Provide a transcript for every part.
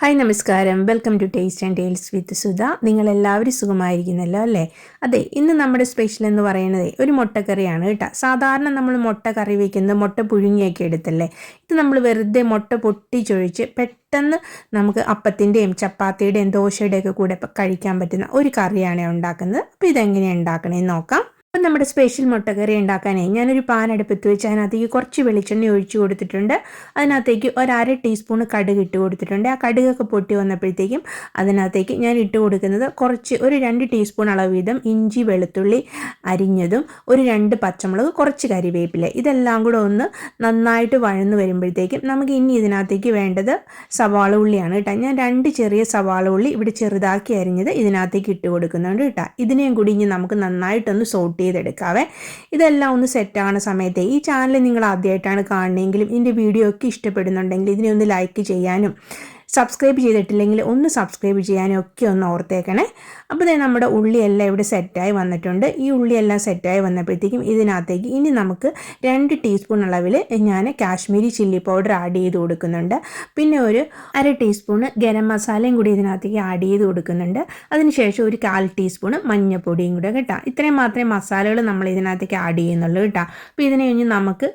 Hi നമസ്കാരം. Welcome to taste and tales with Sudha. നിങ്ങളെല്ലാവരും സുഖമായിരിക്കുന്നല്ലോ അല്ലേ? അതെ ഇന്ന് നമ്മുടെ സ്പെഷ്യൽ എന്ന് പറയുന്നത് ഒരു മുട്ടക്കറിയാണ് കേട്ടോ. സാധാരണ നമ്മൾ മുട്ട കറി വയ്ക്കുന്നത് മുട്ട പുഴുങ്ങിയൊക്കെ എടുത്തല്ലേ? ഇത് നമ്മൾ വെറുതെ മുട്ട പൊട്ടിച്ചൊഴിച്ച് പെട്ടെന്ന് നമുക്ക് അപ്പത്തിന്റെയും ചപ്പാത്തിയുടെയും ദോശയുടെയൊക്കെ കൂടെ കഴിക്കാൻ പറ്റുന്ന ഒരു കറിയാണ് ഉണ്ടാക്കുന്നത്. അപ്പോൾ ഇതെങ്ങനെയാണ് ഉണ്ടാക്കണേന്ന് നോക്കാം. അപ്പം നമ്മുടെ സ്പെഷ്യൽ മുട്ടക്കറി ഉണ്ടാക്കാനേ ഞാനൊരു പാൻ അടുപ്പത്ത് വെച്ച് അതിനകത്തേക്ക് കുറച്ച് വെളിച്ചെണ്ണ ഒഴിച്ചു കൊടുത്തിട്ടുണ്ട്. അതിനകത്തേക്ക് ഒരു അര ടീസ്പൂൺ കടുക് ഇട്ട് കൊടുത്തിട്ടുണ്ട്. ആ കടുകൊക്കെ പൊട്ടി വന്നപ്പോഴത്തേക്കും അതിനകത്തേക്ക് ഞാൻ ഇട്ട് കൊടുക്കുന്നത് കുറച്ച് ഒരു രണ്ട് ടീസ്പൂൺ അളവ് വീതം ഇഞ്ചി വെളുത്തുള്ളി അരിഞ്ഞതും ഒരു രണ്ട് പച്ചമുളക് കുറച്ച് കരിവേപ്പില. ഇതെല്ലാം കൂടെ ഒന്ന് നന്നായിട്ട് വഴന്ന് വരുമ്പോഴത്തേക്കും നമുക്ക് ഇനി ഇതിനകത്തേക്ക് വേണ്ടത് സവാള ഉള്ളിയാണ് കേട്ടോ. ഞാൻ രണ്ട് ചെറിയ സവാള ഉള്ളി ഇവിടെ ചെറുതാക്കി അരിഞ്ഞത് ഇതിനകത്തേക്ക് ഇട്ട് കൊടുക്കുന്നുണ്ട് കേട്ടോ. ഇതിനെയും കൂടി ഇനി നമുക്ക് നന്നായിട്ടൊന്ന് സോട്ട് ചെയ്തെടുക്കാവേ. ഇതെല്ലാം ഒന്ന് സെറ്റാണ് സമയത്ത് ഈ ചാനൽ നിങ്ങൾ ആദ്യമായിട്ടാണ് കാണുന്നതെങ്കിലും ഇതിന്റെ വീഡിയോ ഒക്കെ ഇഷ്ടപ്പെടുന്നുണ്ടെങ്കിൽ ഇതിനെ ഒന്ന് ലൈക്ക് ചെയ്യാനും സബ്സ്ക്രൈബ് ചെയ്തിട്ടില്ലെങ്കിൽ ഒന്ന് സബ്സ്ക്രൈബ് ചെയ്യാനും ഒക്കെ ഒന്ന് ഓർത്തേക്കണേ. അപ്പോൾ ഇതേ നമ്മുടെ ഉള്ളിയെല്ലാം ഇവിടെ സെറ്റായി വന്നിട്ടുണ്ട്. ഈ ഉള്ളിയെല്ലാം സെറ്റായി വന്നപ്പോഴത്തേക്കും ഇതിനകത്തേക്ക് ഇനി നമുക്ക് രണ്ട് ടീസ്പൂൺ അളവിൽ ഞാൻ കാശ്മീരി ചില്ലി പൗഡർ ആഡ് ചെയ്ത് കൊടുക്കുന്നുണ്ട്. പിന്നെ ഒരു അര ടീസ്പൂൺ ഗരം മസാലയും കൂടി ഇതിനകത്തേക്ക് ആഡ് ചെയ്ത് കൊടുക്കുന്നുണ്ട്. അതിനുശേഷം ഒരു കാൽ ടീസ്പൂൺ മഞ്ഞൾപ്പൊടിയും കൂടെ കേട്ടോ. ഇത്രയും മാത്രമേ മസാലകൾ നമ്മൾ ഇതിനകത്തേക്ക് ആഡ് ചെയ്യുന്നുള്ളൂ കേട്ടോ. അപ്പോൾ ഇതിനെ കഴിഞ്ഞ് നമുക്ക്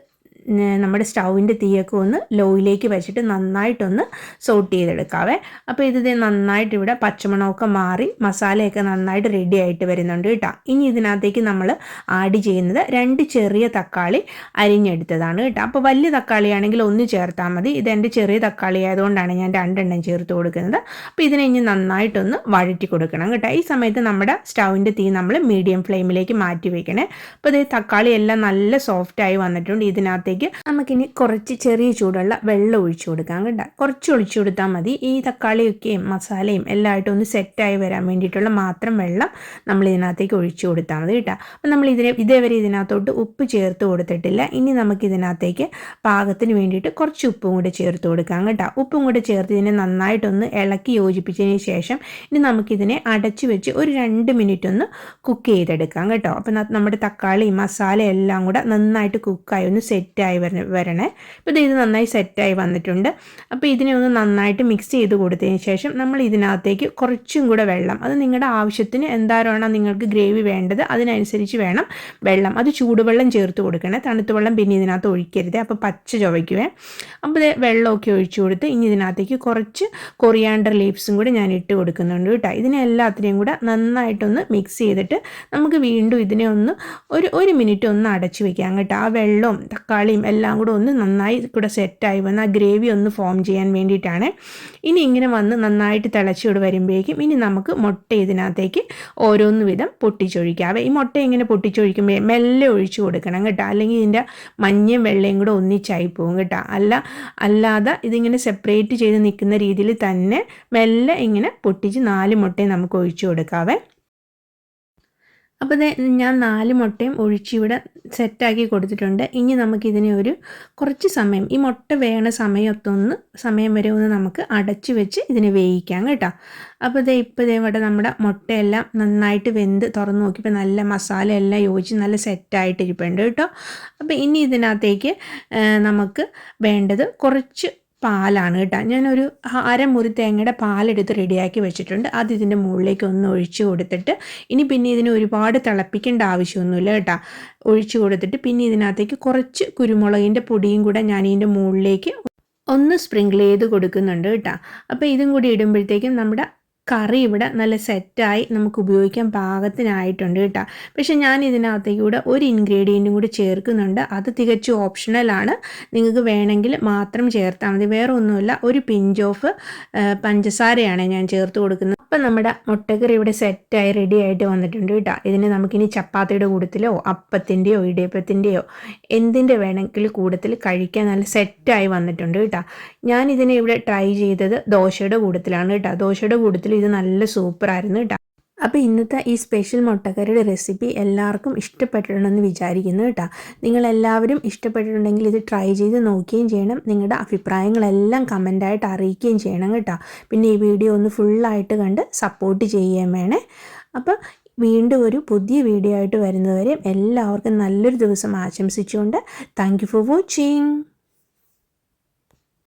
നമ്മുടെ സ്റ്റൗവിന്റെ തീയൊക്കെ ഒന്ന് ലോയിലേക്ക് വെച്ചിട്ട് നന്നായിട്ടൊന്ന് സോട്ട് ചെയ്തെടുക്കാവേ. അപ്പോൾ ഇത് നന്നായിട്ട് ഇവിടെ പച്ചമണമൊക്കെ മാറി മസാലയൊക്കെ നന്നായിട്ട് റെഡി ആയിട്ട് വരുന്നുണ്ട് കേട്ടോ. ഇനി ഇതിനകത്തേക്ക് നമ്മൾ ആഡ് ചെയ്യുന്നത് രണ്ട് ചെറിയ തക്കാളി അരിഞ്ഞെടുത്തതാണ് കേട്ടോ. അപ്പോൾ വലിയ തക്കാളിയാണെങ്കിൽ ഒന്ന് ചേർത്താൽ മതി. ഇത് എന്റെ ചെറിയ തക്കാളി ആയതുകൊണ്ടാണ് ഞാൻ രണ്ടെണ്ണം ചേർത്ത് കൊടുക്കുന്നത്. അപ്പോൾ ഇതിനെ ഇനി നന്നായിട്ടൊന്ന് വഴറ്റി കൊടുക്കണം കേട്ടോ. ഈ സമയത്ത് നമ്മുടെ സ്റ്റൗവിന്റെ തീ നമ്മൾ മീഡിയം ഫ്ലെയിമിലേക്ക് മാറ്റി വയ്ക്കണേ അപ്പോൾ ഇത് തക്കാളി എല്ലാം നല്ല സോഫ്റ്റായി വന്നിട്ടുണ്ട്. ഇതിനകത്തേക്ക് ഇതിനകത്തേക്ക് നമുക്കിനി കുറച്ച് ചെറിയ ചൂടുള്ള വെള്ളം ഒഴിച്ചു കൊടുക്കാം കേട്ടോ. കുറച്ച് ഒഴിച്ചു കൊടുത്താൽ മതി. ഈ തക്കാളിയൊക്കെയും മസാലയും എല്ലായിട്ടും ഒന്ന് സെറ്റായി വരാൻ വേണ്ടിയിട്ടുള്ള മാത്രം വെള്ളം നമ്മൾ ഇതിനകത്തേക്ക് ഒഴിച്ചു കൊടുത്താൽ മതി കേട്ടോ. അപ്പം നമ്മൾ ഇതിനെ ഇതേവരെ ഇതിനകത്തോട്ട് ഉപ്പ് ചേർത്ത് കൊടുത്തിട്ടില്ല. ഇനി നമുക്ക് ഇതിനകത്തേക്ക് പാകത്തിന് വേണ്ടിയിട്ട് കുറച്ച് ഉപ്പും കൂടെ ചേർത്ത് കൊടുക്കാം കേട്ടോ. ഉപ്പും കൂടെ ചേർത്ത് ഇതിനെ നന്നായിട്ടൊന്ന് ഇളക്കി യോജിപ്പിച്ചതിന് ശേഷം ഇനി നമുക്കിതിനെ അടച്ചു വെച്ച് ഒരു രണ്ട് മിനിറ്റ് ഒന്ന് കുക്ക് ചെയ്തെടുക്കാം കേട്ടോ. അപ്പം നമ്മുടെ തക്കാളി മസാല എല്ലാം കൂടെ നന്നായിട്ട് കുക്കായി ഒന്ന് സെറ്റ് സെറ്റായി വര വരണേ. അപ്പോൾ ഇത് നന്നായി സെറ്റായി വന്നിട്ടുണ്ട്. അപ്പോൾ ഇതിനെ ഒന്ന് നന്നായിട്ട് മിക്സ് ചെയ്ത് കൊടുത്തതിന് ശേഷം നമ്മൾ ഇതിനകത്തേക്ക് കുറച്ചും കൂടെ വെള്ളം. അത് നിങ്ങളുടെ ആവശ്യത്തിന് എന്താണോ നിങ്ങൾക്ക് ഗ്രേവി വേണ്ടത് അതിനനുസരിച്ച് വേണം വെള്ളം. അത് ചൂടുവെള്ളം ചേർത്ത് കൊടുക്കണേ. തണുത്ത വെള്ളം പിന്നെ ഇതിനകത്ത് ഒഴിക്കരുത്. അപ്പോൾ പച്ച ചുവയ്ക്കുവേ. അപ്പോൾ വെള്ളമൊക്കെ ഒഴിച്ചു കൊടുത്ത് ഇനി ഇതിനകത്തേക്ക് കുറച്ച് കൊറിയാണ്ടർ ലീവ്സും കൂടെ ഞാൻ ഇട്ട് കൊടുക്കുന്നുണ്ട് കേട്ടോ. ഇതിനെ എല്ലാത്തിനെയും കൂടെ നന്നായിട്ടൊന്ന് മിക്സ് ചെയ്തിട്ട് നമുക്ക് വീണ്ടും ഇതിനെ ഒന്ന് ഒരു ഒരു മിനിറ്റ് ഒന്ന് അടച്ചു വെക്കാം കേട്ടോ. ആ വെള്ളവും തക്കാളി തക്കാളിയും എല്ലാം കൂടെ ഒന്ന് നന്നായി കൂടെ സെറ്റായി വന്ന് ആ ഗ്രേവി ഒന്ന് ഫോം ചെയ്യാൻ വേണ്ടിയിട്ടാണ്. ഇനി ഇങ്ങനെ വന്ന് നന്നായിട്ട് തിളച്ചിവിടെ വരുമ്പോഴേക്കും ഇനി നമുക്ക് മുട്ട ഇതിനകത്തേക്ക് ഓരോന്ന് വിധം പൊട്ടിച്ചൊഴിക്കാവേ ഈ മുട്ട ഇങ്ങനെ പൊട്ടിച്ചൊഴിക്കുമ്പോൾ മെല്ലെ ഒഴിച്ചു കൊടുക്കണം കേട്ടോ. അല്ലെങ്കിൽ ഇതിന്റെ മഞ്ഞയും വെള്ളയും കൂടെ ഒന്നിച്ചായി പോകും കേട്ടോ. അല്ല അല്ലാതെ ഇതിങ്ങനെ സെപ്പറേറ്റ് ചെയ്ത് നിൽക്കുന്ന രീതിയിൽ തന്നെ മെല്ലെ ഇങ്ങനെ പൊട്ടിച്ച് നാല് മുട്ടയും നമുക്ക് ഒഴിച്ചു കൊടുക്കാവേ അപ്പോൾ ഞാൻ നാല് മുട്ടയും ഒഴിച്ചിവിടെ സെറ്റാക്കി കൊടുത്തിട്ടുണ്ട്. ഇനി നമുക്കിതിനെ ഒരു കുറച്ച് സമയം ഈ മുട്ട വേണ സമയത്തൊന്ന് സമയം വരെ ഒന്ന് നമുക്ക് അടച്ചു വെച്ച് ഇതിനെ വേവിക്കാം കേട്ടോ. അപ്പോൾ ഇതേ ഇപ്പോൾ ഇതേ ഇവിടെ നമ്മുടെ മുട്ടയെല്ലാം നന്നായിട്ട് വെന്ത് തുറന്ന് നോക്കിയപ്പോൾ നല്ല മസാല എല്ലാം യോജിച്ച് നല്ല സെറ്റായിട്ടിരിപ്പുണ്ട് കേട്ടോ. അപ്പോൾ ഇനി ഇതിനകത്തേക്ക് നമുക്ക് വേണ്ടത് കുറച്ച് പാലാണ് കേട്ടോ. ഞാനൊരു അരമുറി തേങ്ങയുടെ പാലെടുത്ത് റെഡിയാക്കി വെച്ചിട്ടുണ്ട്. അത് ഇതിന്റെ മുകളിലേക്ക് ഒന്ന് ഒഴിച്ച് കൊടുത്തിട്ട് ഇനി പിന്നെ ഇതിന് ഒരുപാട് തിളപ്പിക്കേണ്ട ആവശ്യമൊന്നുമില്ല കേട്ടോ. ഒഴിച്ചു കൊടുത്തിട്ട് പിന്നെ ഇതിനകത്തേക്ക് കുറച്ച് കുരുമുളകിന്റെ പൊടിയും കൂടെ ഞാൻ ഇതിന്റെ മുകളിലേക്ക് ഒന്ന് സ്പ്രിങ്കിൾ ചെയ്ത് കൊടുക്കുന്നുണ്ട് കേട്ടോ. അപ്പോൾ ഇതും കൂടി ഇടുമ്പോഴത്തേക്കും നമ്മുടെ കറി ഇവിടെ നല്ല സെറ്റായി നമുക്ക് ഉപയോഗിക്കാൻ പാകത്തിനായിട്ടുണ്ട് കേട്ടോ. പക്ഷേ ഞാൻ ഇതിനകത്തേക്ക് കൂടെ ഒരു ഇൻഗ്രീഡിയന്റും കൂടി ചേർക്കുന്നുണ്ട്. അത് തികച്ചും ഓപ്ഷണലാണ് നിങ്ങൾക്ക് വേണമെങ്കിൽ മാത്രം ചേർത്താൽ മതി. വേറെ ഒന്നുമില്ല ഒരു പിഞ്ച് ഓഫ് പഞ്ചസാരയാണ് ഞാൻ ചേർത്ത് കൊടുക്കുന്നത്. അപ്പം നമ്മുടെ മുട്ടക്കറി ഇവിടെ സെറ്റായി റെഡി ആയിട്ട് വന്നിട്ടുണ്ട് കേട്ടോ. ഇതിന് നമുക്കിനി ചപ്പാത്തിയുടെ കൂടത്തിലോ അപ്പത്തിന്റെയോ ഇടിയപ്പത്തിന്റെയോ എന്തിന്റെ വേണമെങ്കിൽ കൂടത്തിൽ കഴിക്കാൻ നല്ല സെറ്റായി വന്നിട്ടുണ്ട് കേട്ടോ. ഞാൻ ഇതിനെ ഇവിടെ ട്രൈ ചെയ്തത് ദോശയുടെ കൂടത്തിലാണ് കേട്ടോ. ദോശയുടെ കൂടത്തിൽ ഇത് നല്ല സൂപ്പറായിരുന്നു കേട്ടോ അപ്പോൾ ഇന്നത്തെ ഈ സ്പെഷ്യൽ മുട്ടക്കറിയുടെ റെസിപ്പി എല്ലാവർക്കും ഇഷ്ടപ്പെട്ടിട്ടുണ്ടെന്ന് വിചാരിക്കുന്നു കേട്ടോ നിങ്ങളെല്ലാവരും ഇഷ്ടപ്പെട്ടിട്ടുണ്ടെങ്കിൽ ഇത് ട്രൈ ചെയ്ത് നോക്കുകയും ചെയ്യണം. നിങ്ങളുടെ അഭിപ്രായങ്ങളെല്ലാം കമന്റായിട്ട് അറിയിക്കുകയും ചെയ്യണം കേട്ടോ. പിന്നെ ഈ വീഡിയോ ഒന്ന് ഫുള്ളായിട്ട് കണ്ട് സപ്പോർട്ട് ചെയ്യുകയും വേണേ. അപ്പോൾ വീണ്ടും ഒരു പുതിയ വീഡിയോ ആയിട്ട് വരുന്നവരെയും എല്ലാവർക്കും നല്ലൊരു ദിവസം ആശംസിച്ചുകൊണ്ട് താങ്ക് യു ഫോർ വാച്ചിങ്.